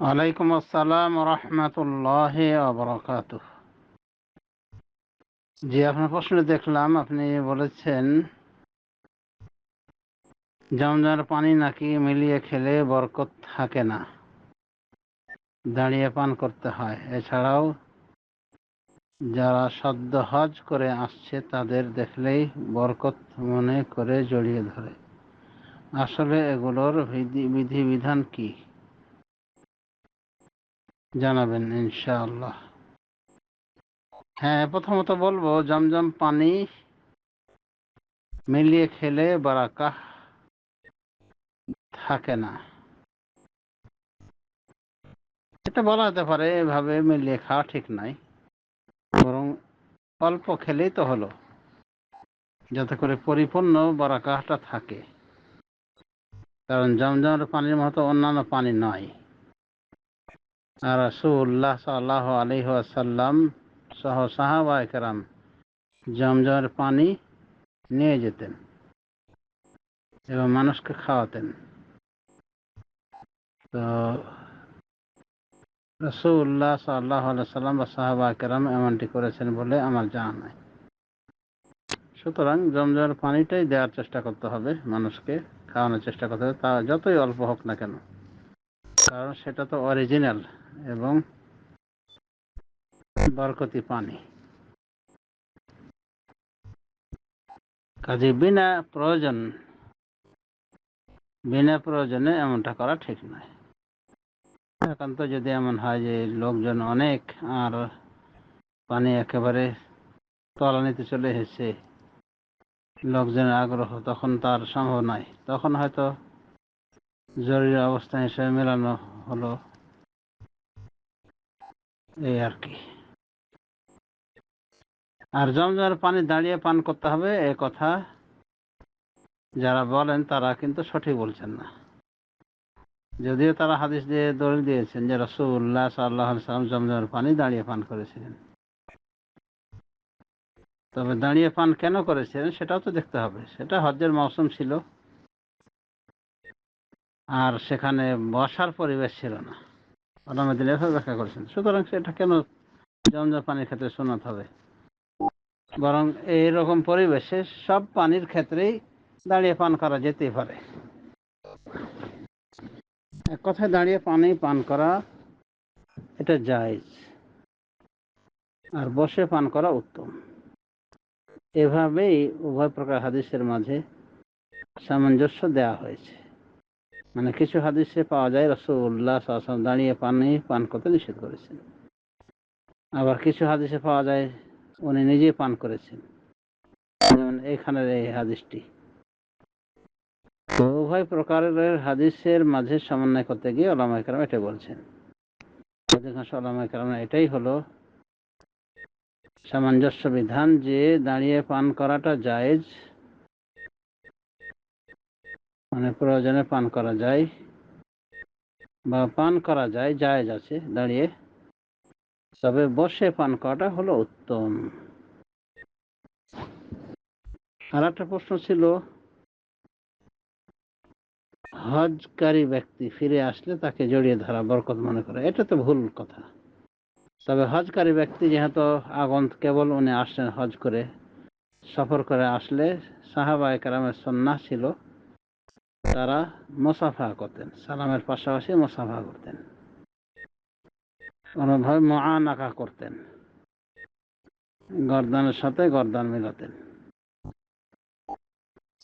ওয়ালাইকুম আসসালাম রহমতুল্লাহ আবরকাত জি, আপনার প্রশ্ন দেখলাম, আপনি বলেছেন, জমজমের পানি নাকি মিলিয়ে খেলে বরকত থাকে না, দাঁড়িয়ে পান করতে হয়। এছাড়াও, যারা সদ্য হজ করে আসছে, তাদের দেখলেই বরকত মনে করে জড়িয়ে ধরে। আসলে এগুলোর বিধি বিধান কি? জানাবেন, ইনশাআল্লাহ। হ্যাঁ প্রথমত বলব, জমজম পানি মিলিয়ে খেলে বারাকা থাকে না। এটা বলা যেতে পারে, এভাবে মিলিয়ে খাওয়া ঠিক নাই। বরং অল্প খেলেই তো হলো, যাতে করে পরিপূর্ণ বারাকাটা থাকে। কারণ জমজমের পানির মতো অন্যান্য পানি নয়। রাসুল্লাহ সাল্লাহ আলহাসাল্লাম সহ সাহাবা একরাম জমজমের পানি নিয়ে যেতেন এবং মানুষকে খাওয়াতেন। তো রসুল্লাহ সাল্লাহ সাল্লাম বা সাহাবা কেরাম এমনটি করেছেন বলে আমার জানা নাই। সুতরাং জমজমের পানিটাই দেওয়ার চেষ্টা করতে হবে, মানুষকে খাওয়ানোর চেষ্টা করতে হবে, তা যতই অল্প হোক না কেন। কারণ সেটা তো অরিজিনাল এবং বরকতি পানি। কাজে বিনা প্রয়োজন, বিনা প্রয়োজনে এমনটা করা ঠিক নয়। একান্ত যদি এমন হয় যে লোকজন অনেক আর পানি একেবারে তলানিতে চলে এসেছে লোকজনের আগ্রহ তখন তার সম্ভব নয়। তখন হয়তো জরুরি অবস্থা হিসেবে মেলানো হলো। এই আর কি। আর জমজমের পানি দাঁড়িয়ে পান করতে হবে, এ কথা। যারা বলেন তারা কিন্তু সঠিক বলছেন না। যদিও তারা হাদিস দিয়ে দলিল দিয়েছেন যে রসুল্লাহ সাল্লাহ সাল্লাম জমজমের পানি দাঁড়িয়ে পান করেছিলেন। তবে দাঁড়িয়ে পান কেন করেছিলেন সেটাও তো দেখতে হবে। সেটা হজ্জের মৌসুম ছিল। আর সেখানে বসার পরিবেশ ছিল না। ব্যাখ্যা করেছেন। সুতরাং সেটা কেন জমজম পানির ক্ষেত্রে হবে? বরং এইরকম পরিবেশে সব পানির ক্ষেত্রেই দাঁড়িয়ে পান করা পারে। এক কথায় দাঁড়িয়ে পানি পান করা এটা জায়জ। আর বসে পান করা উত্তম। এভাবেই উভয় প্রকার হাদিসের মাঝে সামঞ্জস্য দেয়া হয়েছে। মানে কিছু হাদিসে পাওয়া যায় রসুল্লাহ দাঁড়িয়ে পানি পান করতে নিষেধ করেছেন। আবার কিছু হাদিসে পাওয়া যায়, উনি নিজে পান করেছেন। যেমন এখানের এই হাদিসটি। উভয় প্রকারের হাদিসের মাঝে সমন্বয় করতে গিয়ে ওলামাই কালাম এটা বলছেন। অধিকাংশ ওলামাই কালাম এটাই হলো সামঞ্জস্য বিধান যে দাঁড়িয়ে পান করাটা জায়েজ মানে প্রয়োজনে পান করা যায় বা পান করা যায়, জায়েজ আছে, দাঁড়িয়ে। তবে বসে পান করাটা হলো উত্তম। আর একটা প্রশ্ন ছিল, হজকারী ব্যক্তি ফিরে আসলে তাকে জড়িয়ে ধরা বরকত মনে করে, এটা তো ভুল কথা। তবে হজকারী ব্যক্তি যেহেতু আগন কেবল উনি আসলেন হজ করে, সফর করে আসলে সাহাবা একরামের সন্ন্যাস ছিল তারা মোসাফা করতেন, সালামের পাশাপাশি মোসাফা করতেন। কোনোভাবে মহানাকা করতেন। গরদানের সাথে গরদান মিলাতেন।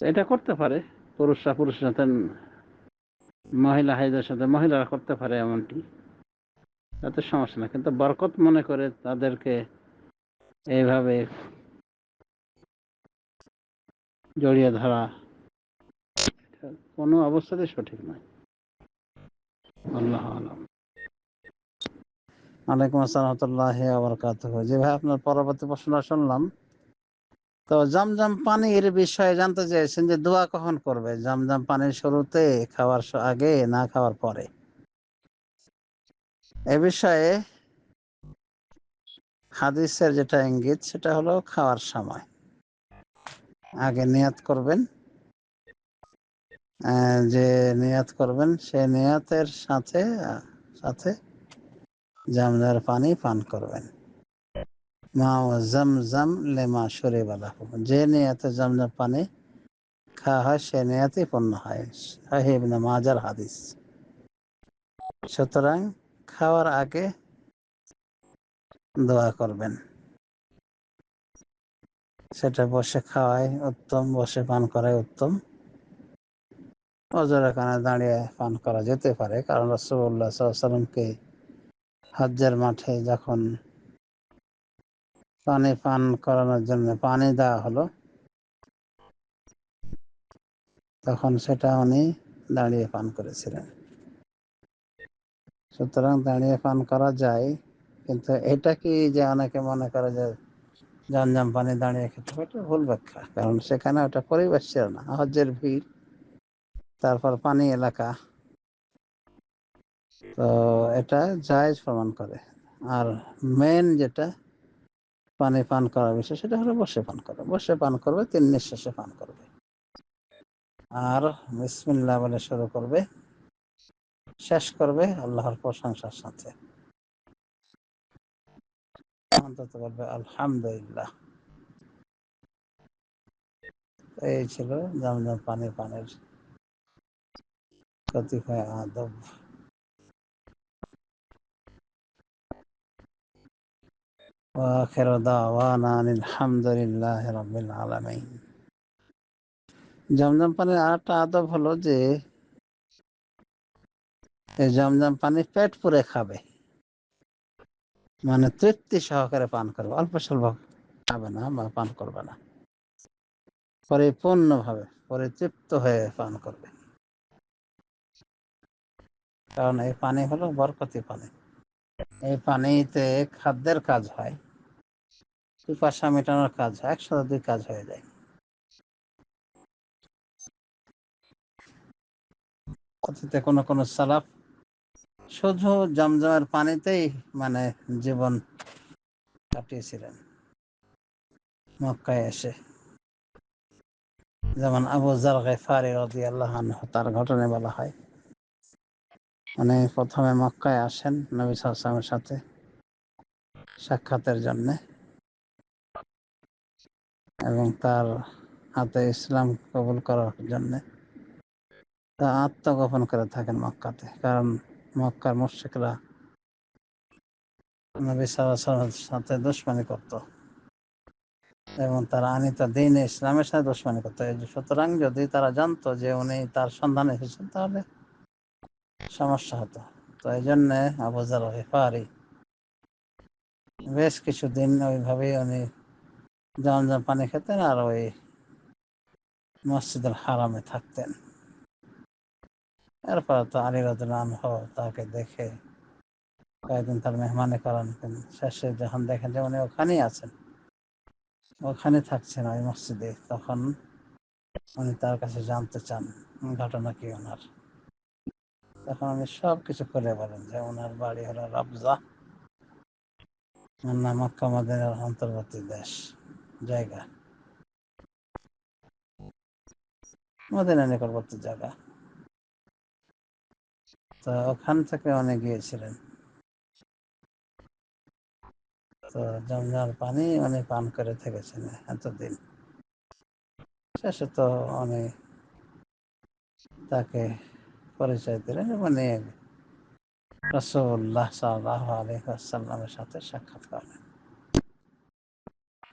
এটা করতে পারে, পুরুষরা পুরুষের সাথে, মহিলা হাইদের সাথে মহিলারা করতে পারে এমনটি। তাতে সমস্যা না কিন্তু বরকত মনে করে তাদেরকে এইভাবে জড়িয়ে ধরা কোনো অবস্থাতে সঠিক নয়। আল্লাহ আলম। আসসালামতুল্লাহ আবরকাত জি ভাই, আপনার পরবর্তী প্রশ্ন শুনলাম। তো জামজাম পানির বিষয়ে জানতে চাইছেন যে দোয়া কখন করবে? জামজাম পানির শুরুতে খাওয়ার আগে, না খাওয়ার পরে? এ বিষয়ে হাদিসের যেটা ইঙ্গিত, সেটা হলো খাওয়ার সময়। আগে নিয়াত করবেন যে নিয়াত করবেন, সে নিয়াতের সাথে সাথে জামজার পানি পান করবেন। মা ও জম লেমা সরে বলা যে নিয়তে জমজম পানি খাওয়া হয়, সে নিয়তেই পণ্য হয়। মাজার হাদিস। সুতরাং খাওয়ার আগে দোয়া করবেন। সেটা বসে খাওয়াই উত্তম, বসে পান করাই উত্তম। অজর এখানে দাঁড়িয়ে পান করা যেতে পারে। কারণ রসগোল্লা সাল্লামকে হজ্জের মাঠে যখন পানি পান করানোর জন্য পানি দেওয়া হলো, তখন সেটা উনি দাঁড়িয়ে পান করেছিলেন। সুতরাং দাঁড়িয়ে পান করা যায়, কিন্তু এটা কি যে অনেকে মনে করে যে জমজম পানি দাঁড়িয়ে খেতে এটা ভুল ব্যাখ্যা। কারণ সেখানে ওটা পরিবেশ ছিল না, হজ্জের ভিড়। তারপর পানি এলাকা। তো এটা জায়জ প্রমাণ করে। আর মেন যেটা পানি পান করার বিষয়, সেটা হলো বসে পান করে। বসে পান করবে, তিন নিঃশ্বাসে পান করবে। আর বিসমিল্লাহ বলে শুরু করবে, শেষ করবে আল্লাহর প্রশংসার সাথে। অন্তত বলবে আলহামদুলিল্লাহ। এই ছিল জমজম পানি পানের কতিপয় আদব وآخر دعوانا أن الحمد لله رب العالمين জমজম পানির আরেকটা আদব হলো যে এই জমজম পানি পেট পুরে খাবে মানে তৃপ্তি সহকারে পান করবে অল্প স্বল্প খাবে না বা পান করবে না পরিপূর্ণভাবে পরিতৃপ্ত হয়ে পান করবে কারণ এই পানি হলো বরকতি পানি। এই পানিতে খাদ্যের কাজ হয়, পিপাসা মেটানোর কাজ হয়, একসাথে দুই কাজ হয়ে যায়। অতীতে কোনো কোনো সালাফ শুধু জমজমের পানিতেই মানে জীবন কাটিয়েছিলেন। মক্কায় এসে যেমন আবু জার গেফারি রদি আল্লাহ তার ঘটনায় বলা হয় উনি প্রথমে মক্কায় আসেন নবী সালামের সাথে সাক্ষাতের জন্যে। এবং তার হাতে ইসলাম কবুল করার জন্যে তা আত্মগোপন করে থাকেন মক্কাতে। কারণ মক্কার মুর্শিকরা নবী সাল্লামের সাথে দুশ্মনী করত। এবং তারা আনিত দিন ইসলামের সাথে দুশ্মনী করতো। সুতরাং যদি তারা জানতো যে উনি তার সন্ধানে এসেছেন তাহলে সমস্যা হতো। তো এই জন্যে আবুজার হেফারি বেশ কিছুদিন ওইভাবেই উনি জমজম পানি খেতেন আর ওই মসজিদের হারামে থাকতেন। এরপর তো আলী রদুল্লাহ তাকে দেখে কয়েকদিন তার মেহমানি করান শেষে যখন দেখেন যে উনি ওখানেই আছেন ওখানে থাকছেন ওই মসজিদে, তখন উনি তার কাছে জানতে চান ঘটনা কি ওনার। তখন উনি সব কিছু করে বলেন যে ওনার বাড়ি হলো রাবজা। না মক্কা মদিনার অন্তর্বর্তী দেশ, জায়গা। মদিনা নিকটবর্তী জায়গা। তো ওখান থেকে উনি গিয়েছিলেন। তো জমজমার পানি উনি পান করে থেকেছেন এতদিন। শেষে তো উনি তাকে পরিচয় আলহামের সাথে সাক্ষাৎ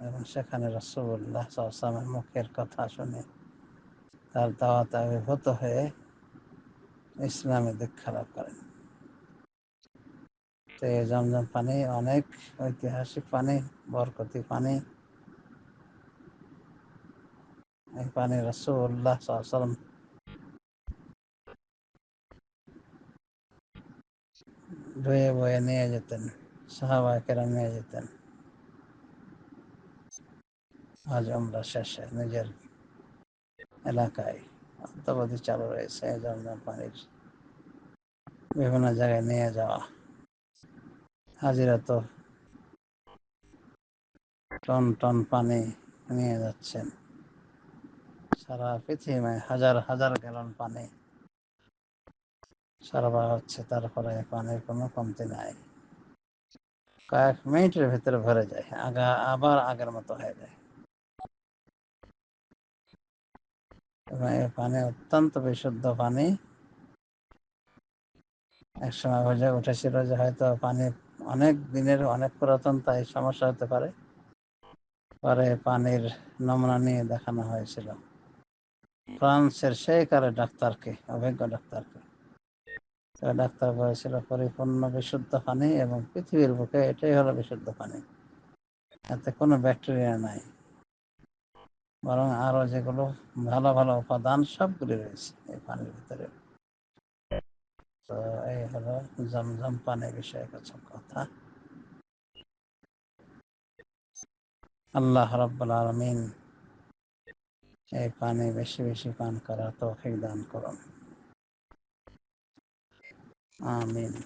এবং সেখানে সাল্লামের মুখের কথা শুনে তার আবির্ভূত হয়ে ইসলামে দীক্ষা লাভ করেন। জমজম পানি অনেক ঐতিহাসিক পানি, বরকতি পানি। এই পানি রসুল্লাহ সাল্লাম ধুয়ে বয়ে নিয়ে যেতেন সাহাবাহিকেরা নিয়ে যেতেন আজ আমরা শেষে নিজের এলাকায় চালু রয়েছে পানির বিভিন্ন জায়গায় নিয়ে যাওয়া হাজিরা তো টন টন পানি নিয়ে যাচ্ছেন সারা পৃথিবী হাজার হাজার গ্যালন পানি সরবরাহ হচ্ছে, তারপরে পানির কোনো কমতি নাই। কয়েক মিনিটের ভিতরে ভরে যায়, আগা, আবার আগের মতো হয়ে যায়। এবং পানি অত্যন্ত বিশুদ্ধ পানি। এক সময় অভিযোগ উঠেছিল যে হয়তো পানি অনেক দিনের, অনেক পুরাতন, তাই সমস্যা হতে পারে। পরে পানির নমুনা নিয়ে দেখানো হয়েছিল। ফ্রান্সের সেই কালে ডাক্তারকে, অভিজ্ঞ ডাক্তারকে। তো ডাক্তার বলেছিল, পরিপূর্ণ বিশুদ্ধ পানি এবং পৃথিবীর বুকে এটাই হলো বিশুদ্ধ পানি। এতে কোনো ব্যাকটেরিয়া নাই। বরং আরও যেগুলো ভালো ভালো উপাদান সবগুলি রয়েছে এই পানির ভিতরে। তো এই হলো জমজম পানি বিষয়ে কিছু কথা। আল্লাহ রব্বুল আলমিন এই পানি বেশি বেশি পান করা তৌফিক দান করুন। Amen.